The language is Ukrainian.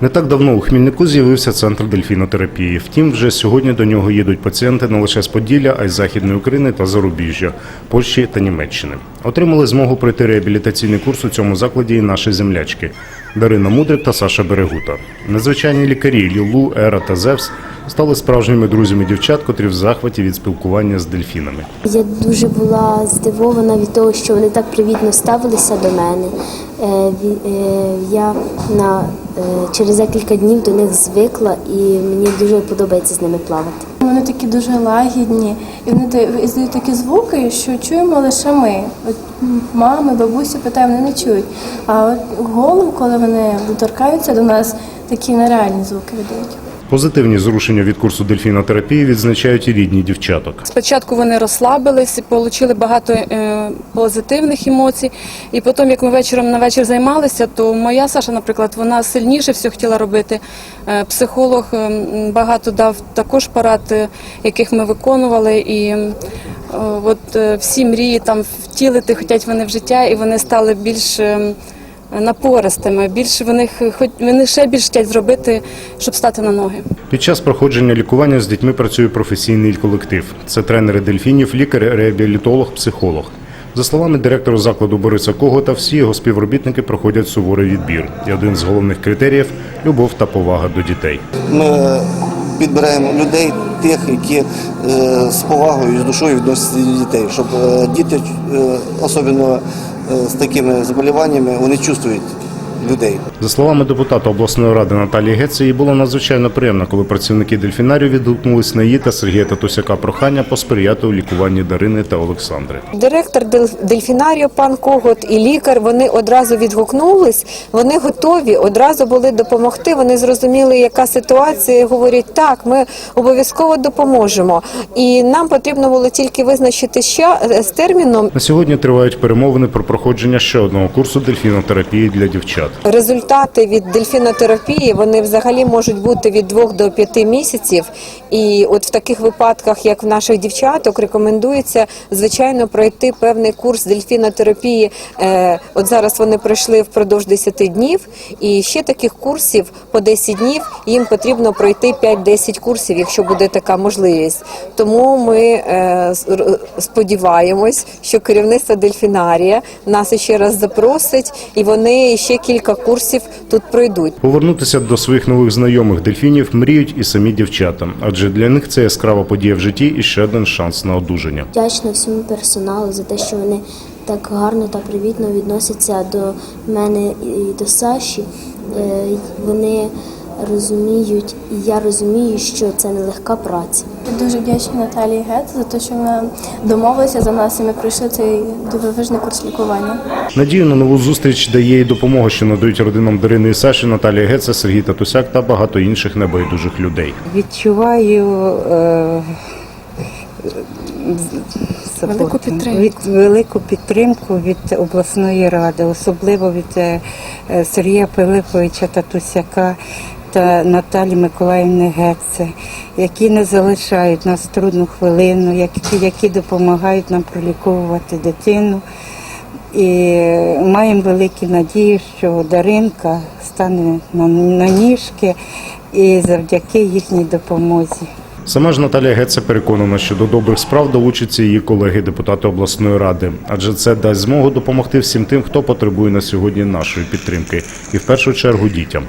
Не так давно у Хмільнику з'явився центр дельфінотерапії. Втім, вже сьогодні до нього їдуть пацієнти не лише з Поділля, а й з Західної України та Зарубіжжя, Польщі та Німеччини. Отримали змогу пройти реабілітаційний курс у цьому закладі і наші землячки Дарина Мудрик та Саша Берегута. Незвичайні лікарі Лілу, Ера та Зевс стали справжніми друзями дівчат, котрі в захваті від спілкування з дельфінами. Я дуже була здивована від того, що вони так привітно ставилися до мене. Е, е, Я на, е, через декілька днів до них звикла і мені дуже подобається з ними плавати. Вони такі дуже лагідні, і вони іздають такі звуки, що чуємо лише ми. От мами, бабусі питають, вони не чують. А от голову, коли вони доторкаються до нас, такі нереальні звуки видають. Позитивні зрушення від курсу дельфінотерапії відзначають і рідні дівчаток. Спочатку вони розслабились, отримали багато е, позитивних емоцій. І потім, як ми вечором на вечір займалися, то моя Саша, наприклад, вона сильніше все хотіла робити. Е, Психолог е, багато дав також порад, е, яких ми виконували. І от всі мрії там втілити хотять вони в життя, і вони стали більш е, напористими. Більше вони хоч вони ще більше хочуть зробити, щоб стати на ноги. Під час проходження лікування з дітьми працює професійний колектив. Це тренери дельфінів, лікар, реабілітолог, психолог. За словами директора закладу Бориса Когота, всі його співробітники проходять суворий відбір. І один з головних критеріїв любов та повага до дітей. Ми підбираємо людей, тих, які е, з повагою і з душою відносяться до дітей, щоб е, діти, е, особливо з такими заболіваннями, вони чувствують людей. За словами депутата обласної ради Наталії Геце, їй було надзвичайно приємно, коли працівники дельфінарію відгукнулись на її та Сергія Татусяка прохання посприяти у лікуванні Дарини та Олександри. Директор Дел- дельфінарію пан Когот і лікар вони одразу відгукнулись. Вони готові одразу були допомогти. Вони зрозуміли, яка ситуація. Говорять, так, ми обов'язково допоможемо. І нам потрібно було тільки визначити ще е, з терміном. На сьогодні тривають перемовини про проходження ще одного курсу дельфінотерапії для дівчат. Результати від дельфінотерапії вони взагалі можуть бути від 2 до 5 місяців. І от в таких випадках, як в наших дівчаток, рекомендується звичайно пройти певний курс дельфінотерапії. Е, От зараз вони пройшли впродовж 10 днів, і ще таких курсів по 10 днів їм потрібно пройти 5-10 курсів, якщо буде така можливість. Тому ми е, сподіваємось, що керівництво дельфінарія нас ще раз запросить, і вони ще кілька курсів тут пройдуть. Повернутися до своїх нових знайомих дельфінів мріють і самі дівчата, адже для них це яскрава подія в житті і ще один шанс на одужання. Вдячна всьому персоналу за те, що вони так гарно та привітно відносяться до мене і до Саші. Е, Вони розуміють, і я розумію, що це нелегка праця. Я Дуже вдячна Наталії Гет за те, що вона домовилася за нас, і ми пройшли цей дивовижний курс лікування. Надію на нову зустріч дає й допомога, що надають родинам Дарини і Саші, Наталія Геце, Сергій Татусяк та багато інших небайдужих людей. Відчуваю е, Велику підтримку. від велику підтримку від обласної ради, особливо від е, Сергія Пилиповича Татусяка та Наталі Миколаївни Гетце, які не залишають нас трудну хвилину, які, які допомагають нам проліковувати дитину. І маємо великі надії, що Даринка стане на ніжки і завдяки їхній допомозі. Сама ж Наталія Геце переконана, що до добрих справ долучаться її колеги, депутати обласної ради, адже це дасть змогу допомогти всім тим, хто потребує на сьогодні нашої підтримки, і в першу чергу дітям.